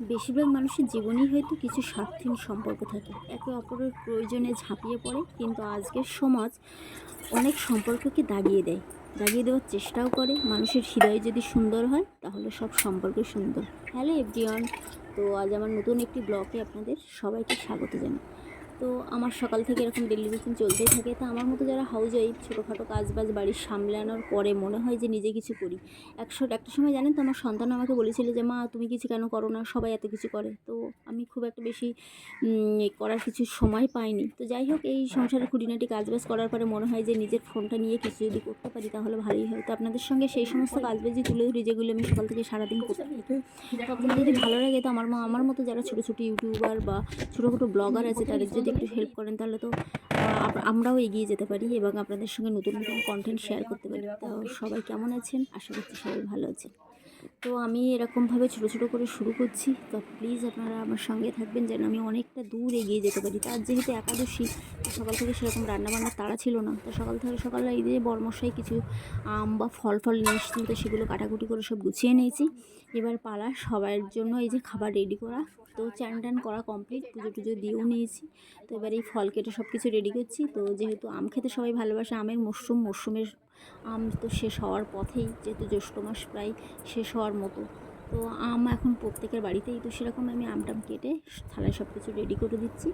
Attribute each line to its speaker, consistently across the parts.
Speaker 1: বেশিরভাগ মানুষের জীবনেই হয়তো কিছু স্বার্থহীন সম্পর্ক থাকে। একে অপরের প্রয়োজনে ঝাঁপিয়ে পড়ে, কিন্তু আজকের সমাজ অনেক সম্পর্ককে দাগিয়ে দেয়। দাগিয়ে দেওয়ার চেষ্টাও করে। মানুষের হৃদয় যদি সুন্দর হয়, তাহলে সব সম্পর্ক সুন্দর। হ্যালো এভরিওয়ান, তো আজ আমার নতুন একটি ব্লগে আপনাদের সবাইকে স্বাগত জানাই। তো আমার সকাল থেকে এরকম ডেলি রুটিন চলতেই থাকে। তো আমার মতো যারা হাউস ওয়াইফ ছোটোখাটো কাজ বাজ বাড়ির সামলানোর পরে মনে হয় যে নিজে কিছু করি। একশো একটা সময় জানেন তো আমার সন্তান আমাকে বলেছিল যে, মা, তুমি কিছু কেন করো না? সবাই এত কিছু করে। তো আমি খুব একটা বেশি করার কিছু সময় পাইনি। তো যাই হোক, এই সংসারের খুঁটিনাটি কাজবাজ করার পরে মনে হয় যে নিজের ফোনটা নিয়ে কিছু যদি করতে পারি তাহলে ভালোই হয়। তো আপনাদের সঙ্গে সেই সমস্ত কাজবাজি তুলে ধরি যেগুলো আমি সকাল থেকে সারাদিন করতে তো যদি ভালো লাগে, তো আমার মা আমার মতো যারা ছোটো ছোটো ইউটিউবার বা ছোটো ছোটো ব্লগার আছে, তাদের যদি একটু হেল্প করেন, তাহলে তো আমরাও এগিয়ে যেতে পারি এবং আপনাদের সঙ্গে নতুন নতুন কন্টেন্ট শেয়ার করতে পারি। তো সবাই কেমন আছেন? আশা করছি সবাই ভালো আছেন। তো আমি এরকমভাবে ছোটো ছোটো করে শুরু করছি। তো প্লিজ আপনারা আমার সঙ্গে থাকবেন যেন আমি অনেকটা দূর এগিয়ে যেতে পারি। তার যেহেতু একাদশী সকাল থেকে সেরকম রান্নাবান্নার তাড়া ছিল না। তো সকাল থেকে সকালে এই যে বরমশাই কিছু আম বা ফল ফল নিয়ে এসেছিল, তো সেগুলো কাটাকুটি করে সব গুছিয়ে নিয়েছি। এবার পালা, সবার জন্য এই যে খাবার রেডি করা। তো চান টান করা কমপ্লিট পুজো টুজো দিয়েও নিয়েছি। তো এবার এই ফল কেটে সব কিছু রেডি করছি। তো যেহেতু আম খেতে সবাই ভালোবাসে, আমের মরশুম মরশুমের আম তো শেষ হওয়ার পথেই, যেহেতু জ্যৈষ্ঠ মাস প্রায় শেষ হওয়ার মতো। তো আম এখন প্রত্যেকের বাড়িতেই, তো সেরকম আমি আমটাম কেটে থালায় সব কিছু রেডি করে দিচ্ছি।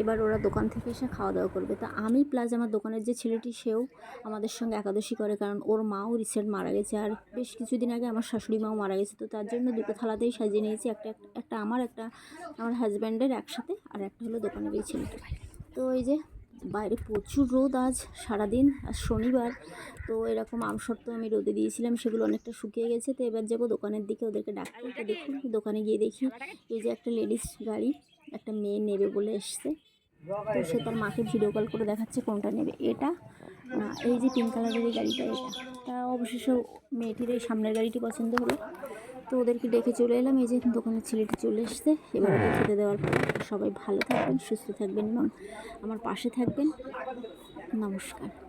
Speaker 1: এবার ওরা দোকান থেকে এসে খাওয়া দাওয়া করবে। তা আমি প্লাস আমার দোকানের যে ছেলেটি, সেও আমাদের সঙ্গে একাদশী করে, কারণ ওর মাও রিসেন্ট মারা গেছে। আর বেশ কিছুদিন আগে আমার শাশুড়ি মাও মারা গেছে। তো তার জন্য দুটো থালাতেই সাজিয়ে নিয়েছি। একটা একটা আমার একটা আমার হাজব্যান্ডের একসাথে, আর একটা হলো দোকানের এই ছেলেটা তো এই যে বাইরে প্রচুর রোদ আজ সারাদিন আর শনিবার। তো এরকম আমসত্ব আমি রোদে দিয়েছিলাম সেগুলো অনেকটা শুকিয়ে গেছে। তো এবার যাব দোকানের দিকে ওদেরকে ডাকতে তো দেখুন। দোকানে গিয়ে দেখি এই যে একটা লেডিস গাড়ি একটা মেয়ে নেবে বলে এসছে। তো সে তার মাকে ভিডিও কল করে দেখাচ্ছে কোনটা নেবে এটা। এই যে পিঙ্ক কালারের এই গাড়িটা এটা। তা অবশেষে মেয়েটির এই সামনের গাড়িটি পছন্দ হলো। তো ওদেরকে ডেকে চলে এলাম। এই যে দোকানের ছেলেটি চলে এসছে। এবার ওদের খেতে দেওয়ার পর সবাই ভালো থাকবেন, সুস্থ থাকবেন এবং আমার পাশে থাকবেন। নমস্কার।